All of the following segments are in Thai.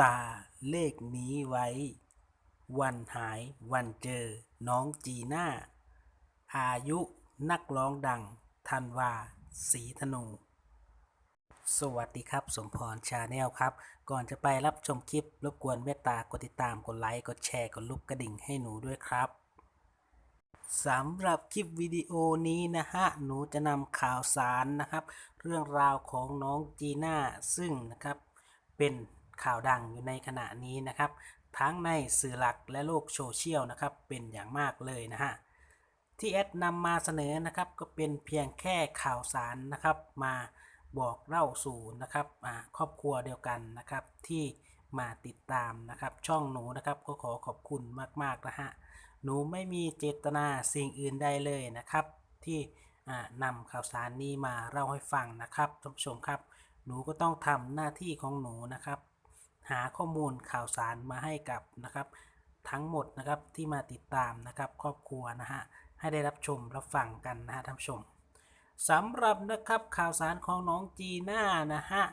ตาเลขนี้ไว้ วันหายวันเจอ น้องจีน่า อายุนักร้องดังธันวาสีธนู สวัสดีครับ สมพรชาแนลครับ ก่อนจะไปรับชมคลิป รบกวนเมตตากดติดตาม กดไลค์ กดแชร์ กดลุกกระดิ่งให้หนูด้วยครับสำหรับคลิปวิดีโอนี้นะฮะ หนูจะนำข่าวสารนะครับ เรื่องราวของน้องจีน่า ซึ่งนะครับ เป็น ข่าวดังอยู่ในขณะนี้นะครับ ทั้งในสื่อหลักและโลกโซเชียลนะครับเป็นอย่างมากเลยนะฮะที่แอดนำมาเสนอนะครับก็เป็นเพียงแค่ข่าวสารนะครับ มาบอกเล่าสู่นะครับครอบครัวเดียวกันนะครับที่มาติดตามนะครับช่องหนูนะครับก็ขอขอบคุณมากๆนะฮะหนูไม่มีเจตนาสิ่งอื่นใดเลยนะครับ ที่นำข่าวสารนี้มาเล่าให้ฟังนะครับท่านผู้ชมครับ หนูก็ต้องทำหน้าที่ของหนูนะครับ หาข้อมูลข่าวสารมาให้กับนะครับ ทั้งหมดนะครับที่มาติดตามนะครับ ครอบครัวนะฮะให้ได้รับชมรับฟังกันนะฮะท่านผู้ชมสำหรับนะครับข่าวสารของน้องจีน่านะฮะ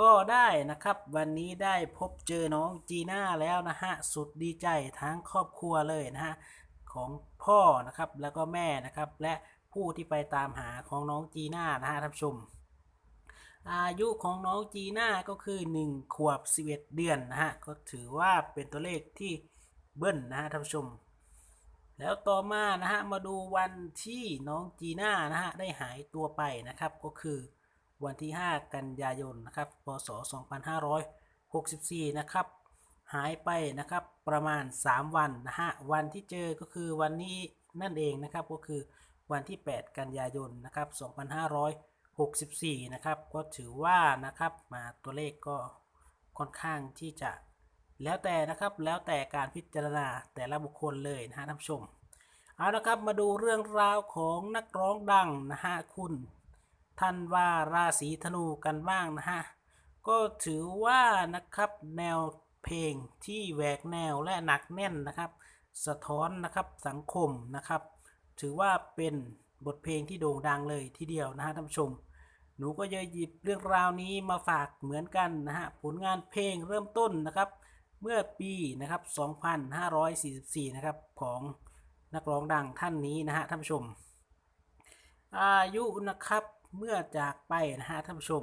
ก็ได้นะครับวันนี้ได้พบเจอน้องจีน่าแล้วนะฮะสุดดีใจทั้งครอบครัวเลยนะฮะของพ่อนะครับแล้วก็แม่นะครับ และผู้ที่ไปตามหาของน้องจีน่านะฮะท่านผู้ชม อายุของน้องจีน่าก็คือ 1 ขวบ 11 เดือนนะฮะ ก็ถือว่าเป็นตัวเลขที่เบิ้ลนะฮะท่านผู้ชม แล้วต่อมานะฮะ มาดูวันที่น้องจีน่านะฮะ ได้หายตัวไปนะครับ ก็คือวันที่ 5 กันยายนนะครับ พศ 2564 นะครับ หายไปนะครับประมาณ 3 วันนะฮะ วันที่เจอก็คือวันนี้นั่นเองนะครับ ก็คือวันที่ 8 กันยายนนะครับ 64 นะครับ ก็ถือว่านะครับมาตัวเลขก็ค่อนข้างที่จะแล้วแต่นะครับแล้วแต่การพิจารณาแต่ละบุคคลเลยนะฮะท่านผู้ชมเอาละครับมาดูเรื่องราวของนักร้องดังนะฮะคุณท่านว่าราศีธนูกันบ้างนะฮะก็ถือว่านะครับแนวเพลงที่แหวกแนวและหนักแน่นนะครับ สะท้อนนะครับสังคมนะครับ ถือว่าเป็นบทเพลงที่โด่งดังเลยทีเดียวนะฮะท่านผู้ชม หนูก็จะหยิบเรื่องราวนี้มาฝากเหมือนกันนะฮะผลงานเพลงเริ่มต้นนะครับเมื่อปีนะครับ 2544 นะครับของนักร้องดังท่านนี้นะฮะท่านผู้ชม อายุนะครับเมื่อจากไปนะฮะท่านผู้ชม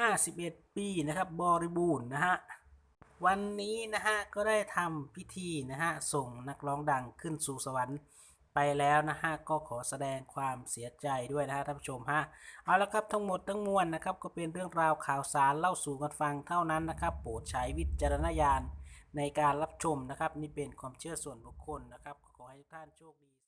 51 ปีนะครับบริบูรณ์นะฮะวันนี้นะฮะก็ได้ทำพิธีนะฮะส่งนักร้องดังขึ้นสู่สวรรค์ ไปแล้วนะฮะก็ขอแสดงความเสียใจด้วยนะฮะท่านผู้ชมฮะเอาละครับทั้งหมดทั้งมวลนะครับก็เป็นเรื่องราวข่าวสารเล่าสู่กันฟังเท่านั้นนะครับโปรดใช้วิจารณญาณในการรับชมนะครับนี่เป็นความเชื่อส่วนบุคคลนะครับขอให้ทุกท่านโชคดี